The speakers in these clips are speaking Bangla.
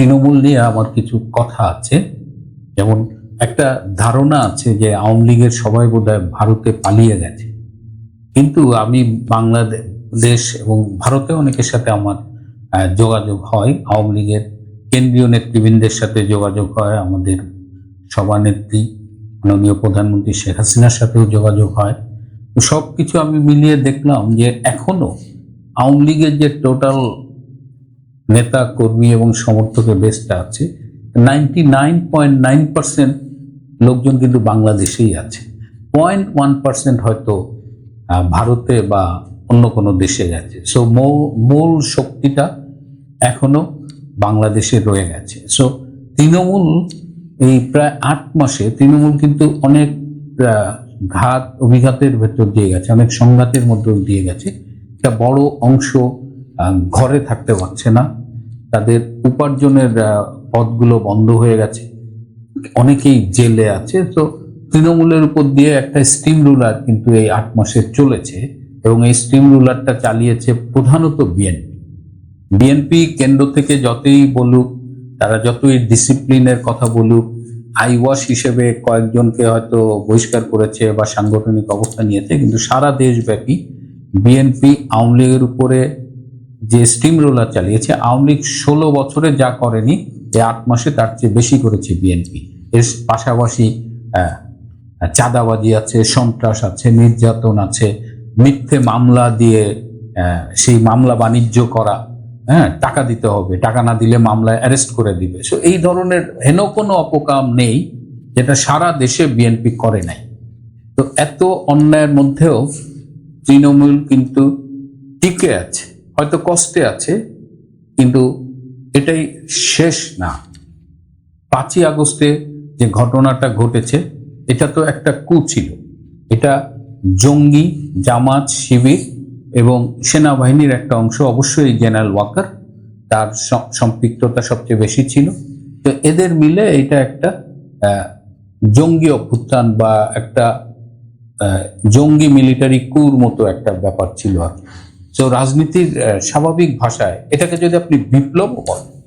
তৃণমূল নিয়ে আমার কিছু কথা আছে। যেমন একটা ধারণা আছে যে আওয়ামী লীগের সবাই বোধহয় ভারতে পালিয়ে গেছে। কিন্তু আমি বাংলাদেশ এবং ভারতে অনেকের সাথে আমার যোগাযোগ হয়। আওয়ামী লীগের কেন্দ্রীয় নেতৃবৃন্দের সাথে যোগাযোগ হয়, আমাদের সভানেত্রী মাননীয় প্রধানমন্ত্রী শেখ হাসিনার সাথেও যোগাযোগ হয়। সব কিছু আমি মিলিয়ে দেখলাম যে এখনও আওয়ামী লীগের যে টোটাল নেতা, কর্মী এবং সমর্থকের বেসটা আছে। Ninety nine point nine percent লোকজন কিন্তু বাংলাদেশেই আছে। পয়েন্ট ওয়ান পার্সেন্ট হয়তো ভারতে বা অন্য কোনো দেশে গেছে। সো মূল শক্তিটা এখনও বাংলাদেশে রয়ে গেছে। সো তৃণমূল এই প্রায় আট মাসে তৃণমূল কিন্তু অনেক ঘাত, অভিঘাতের ভেতর দিয়ে গেছে, অনেক সংঘাতের মধ্যে দিয়ে গেছে। একটা বড় অংশ ঘরে থাকতে পারছে না। তাদের উপার্জনের পথগুলো বন্ধ হয়ে গেছে। অনেকেই জেলে আছে। তো তৃণমূলের উপর দিয়ে একটা স্টিম রুলার কিন্তু এই আট মাসে চলেছে এবং এই স্টিম রুলারটা চালিয়েছে প্রধানত বিএনপি বিএনপি কেন্দ্র থেকে যতই বলুক, তারা যতই ডিসিপ্লিনের কথা বলুক আইওয়াশ হিসেবে কয়েকজনকে হয়তো বহিষ্কার করেছে বা সাংগঠনিক অবস্থা নিয়েছে, কিন্তু সারা দেশব্যাপী বিএনপি আওয়ামী লীগের উপরে যে স্টিম রোলার চালিয়েছে, আওয়ামী লীগ ষোলো বছরে যা করেনি এই আট মাসে তার চেয়ে বেশি করেছে বিএনপি এর পাশাপাশি চাঁদাবাজি আছে, সন্ত্রাস আছে, নির্যাতন আছে, মিথ্যে মামলা দিয়ে সেই মামলা বাণিজ্য করা হ্যাঁ টাকা দিতে হবে। টাকা না দিলে মামলায় অ্যারেস্ট করে দিবে। সো এই ধরনের হেন কোনো অপকাম নেই, যেটা সারা দেশে বিএনপি করে নাই। তো এত অন্যায়ের মধ্যেও তৃণমূল কিন্তু টিকে আছে। হয়তো কষ্টে আছে, কিন্তু এটাই শেষ না। পাঁচই আগস্টে যে ঘটনাটা ঘটেছে, এটা তো একটা কু ছিল। এটা জঙ্গি, জামাত, শিবির এবং সেনাবাহিনীর একটা অংশ, অবশ্যই জেনারেল ওয়াকার, তার সম্পৃক্ততা সবচেয়ে বেশি ছিল। তো এদের মিলে এটা একটা জঙ্গি অভ্যুত্থান বা একটা জঙ্গি মিলিটারি কুর মতো একটা ব্যাপার ছিল আর। তো রাজনীতির স্বাভাবিক ভাষায় এটাকে যদি আপনি বিপ্লব বলেন,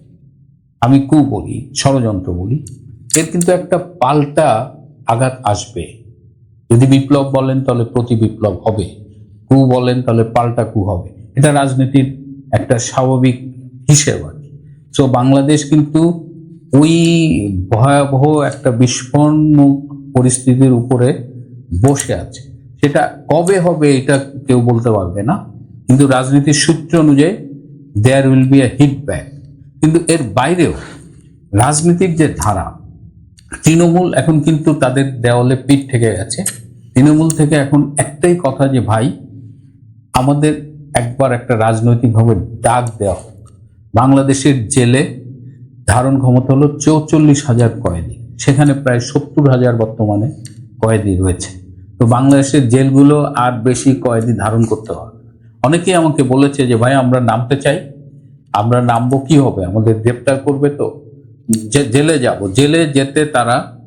আমি কু বলি, ষড়যন্ত্র বলি, এর কিন্তু একটা পাল্টা আঘাত আসবে। যদি বিপ্লব বলেন, তাহলে প্রতি বিপ্লব হবে। কু বলেন, তাহলে পাল্টা কু হবে। এটা রাজনীতির একটা স্বাভাবিক হিসেব আর কি। তো বাংলাদেশ কিন্তু ওই ভয়াবহ একটা বিস্ফোরণমুখ পরিস্থিতির উপরে বসে আছে। সেটা কবে হবে, এটা কেউ বলতে পারবে না। কিন্তু রাজনীতির সূত্র অনুযায়ী there will be a hit back কিন্তু এর বাইরেও রাজনীতির যে ধারা, তৃণমূল এখন কিন্তু তাদের দেওয়ালে পিঠ থেকে গেছে। তৃণমূল থেকে এখন একটাই কথা যে, ভাই, আমাদের একবার একটা রাজনৈতিকভাবে ডাক দেওয়া। বাংলাদেশের জেলে ধারণ ক্ষমতা হলো চৌচল্লিশ হাজার কয়েদি। সেখানে প্রায় সত্তর হাজার বর্তমানে কয়েদি রয়েছে। তো বাংলাদেশের জেলগুলো আর বেশি কয়েদি ধারণ করতে হবে। অনেকেই আমাকে বলেছে যে, ভাই, আমরা নামতে চাই। আমরা নামবো কি হবে? আমাদের গ্রেপ্তার করবে তো। জেলে যাব। জেলে যেতে তারা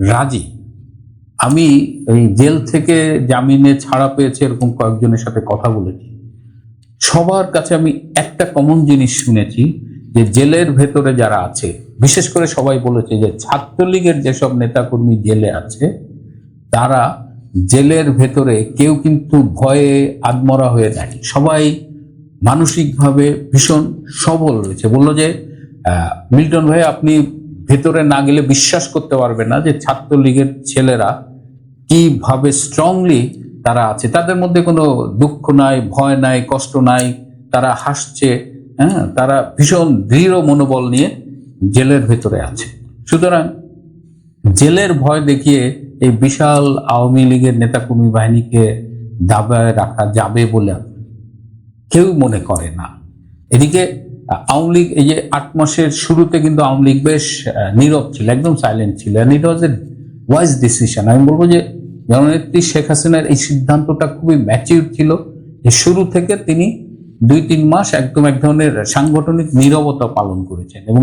রাজি। আমি এই জেল থেকে জামিনে ছাড়া পেয়েছে এরকম কয়েকজনের সাথে কথা বলেছি। সবার কাছে আমি একটা কমন জিনিস শুনেছি যে, জেলের ভেতরে যারা আছে, বিশেষ করে সবাই বলেছে যে, ছাত্রলীগের যেসব নেতাকর্মী জেলে আছে, তারা জেলের ভেতরে কেউ কিন্তু ভয়ে আদমরা হয়ে নেয় সবাই মানসিকভাবে ভীষণ সবল রয়েছে। বলল যে মিল্টন ভাই, আপনি ভেতরে না গেলে বিশ্বাস করতে পারবেন না যে ছাত্রলীগের ছেলেরা কীভাবে স্ট্রংলি তারা আছে। তাদের মধ্যে কোনো দুঃখ নাই, ভয় নাই, কষ্ট নাই। তারা হাসছে হ্যাঁ তারা ভীষণ দৃঢ় মনোবল নিয়ে জেলের ভেতরে আছে। সুতরাং জেলের ভয় দেখিয়ে এই বিশাল আওয়ামী লীগের নেতাকর্মী বাহিনীকে দাবায় রাখা যাবে বলে কেউ মনে করে না। এদিকে, আওয়ামী লীগ এই যে আট মাসের শুরুতে কিন্তু আওয়ামী লীগ বেশ নীরব ছিল, একদম সাইলেন্ট ছিল। ইট ওয়াজ এ ওয়াইজ ডিসিশন আমি বলব যে, জননেত্রী শেখ হাসিনার এই সিদ্ধান্তটা খুবই ম্যাচিউর ছিল। যে শুরু থেকে তিনি দুই তিন মাস একদম এক ধরনের সাংগঠনিক নীরবতা পালন করেছেন। এবং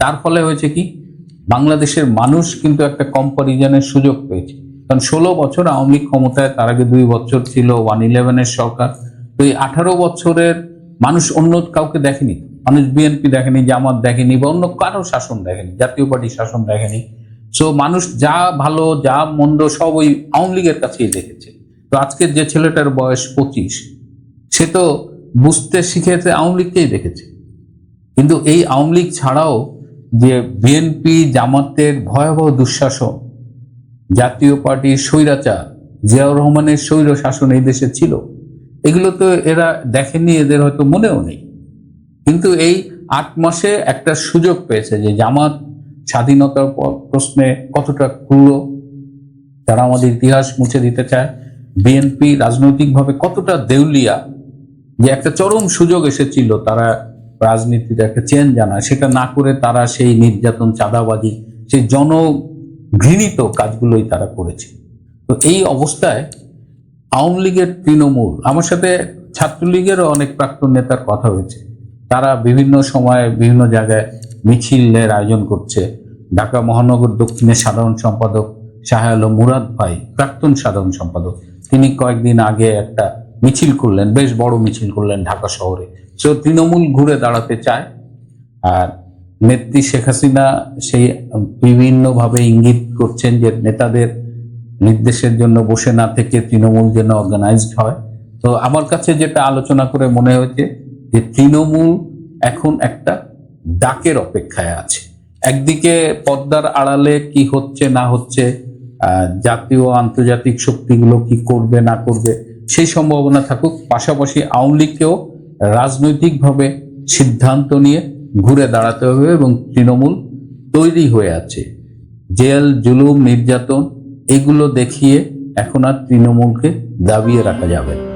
তার ফলে হয়েছে কি বাংলাদেশের মানুষ কিন্তু একটা কম্পারিজনের সুযোগ পেয়েছে। কারণ ষোলো বছর আওয়ামী লীগ ক্ষমতায়, তার আগে দুই বছর ছিল ওয়ান ইলেভেনের সরকার। তো এই আঠারো বছরের মানুষ অন্য কাউকে দেখেনি। মানুষ বিএনপি দেখেনি, জামাত দেখেনি, বা অন্য কারও শাসন দেখেনি, জাতীয় পার্টির শাসন দেখেনি। সো মানুষ যা ভালো, যা মন্দ, সব ওই আওয়ামী লীগের কাছেই দেখেছে। তো আজকের যে ছেলেটার বয়স পঁচিশ, সে তো বুঝতে শিখেছে আওয়ামী লীগকেই দেখেছে। কিন্তু এই আওয়ামী লীগ ছাড়াও যে বিএনপি জামাতের ভয়াবহ দুঃশাসন, জাতীয় পার্টির স্বৈরাচার, জিয়াউর রহমানের স্বৈর শাসন এই দেশে ছিল, এগুলো তো এরা দেখেনি এদের হয়তো মনেও নেই। কিন্তু এই আট মাসে একটা সুযোগ পেয়েছে যে জামাত স্বাধীনতার প্রশ্নে কতটা ক্রূর, তারা আমাদের ইতিহাস মুছে দিতে চায়। বিএনপি রাজনৈতিকভাবে কতটা দেউলিয়া, যে একটা চরম সুযোগ এসেছিল তারা রাজনীতিতে একটা চেঞ্জ জানায়, সেটা না করে তারা সেই নির্যাতন, চাঁদাবাজি, সেই জনঘৃণিত কাজগুলোই তারা করেছে। তো এই অবস্থায় আওয়ামী লীগের তৃণমূল, আমার সাথে ছাত্রলীগেরও অনেক প্রাক্তন নেতার কথা হয়েছে। তারা বিভিন্ন সময়ে বিভিন্ন জায়গায় মিছিলের আয়োজন করছে। ঢাকা মহানগর দক্ষিণের সাধারণ সম্পাদক শাহ মুরাদ ভাই, প্রাক্তন সাধারণ সম্পাদক, তিনি কয়েকদিন আগে একটা মিছিল করলেন, বেশ বড় মিছিল করলেন ঢাকা শহরে। সে তৃণমূল ঘুরে দাঁড়াতে চায়, আর নেত্রী শেখ হাসিনা সেই বিভিন্নভাবে ইঙ্গিত করছেন যে নেতাদের নির্দেশের জন্য বসে না থেকে তৃণমূল যেন অর্গানাইজড হয়। তো আমার কাছে যেটা আলোচনা করে মনে হয়েছে যে তৃণমূল এখন একটা ডাকের অপেক্ষায় আছে। একদিকে পদ্মার আড়ালে কি হচ্ছে না হচ্ছে জাতীয় আন্তর্জাতিক শক্তিগুলো কি করবে না করবে, সেই সম্ভাবনা থাকুক। পাশাপাশি আওয়ামী লীগকেও রাজনৈতিকভাবে সিদ্ধান্ত নিয়ে ঘুরে দাঁড়াতে হবে এবং তৃণমূল তৈরি হয়ে আছে। জেল, জুলুম, নির্যাতন, এগুলো দেখিয়ে এখন আর তৃণমূলকে দাবিয়ে রাখা যাবে না।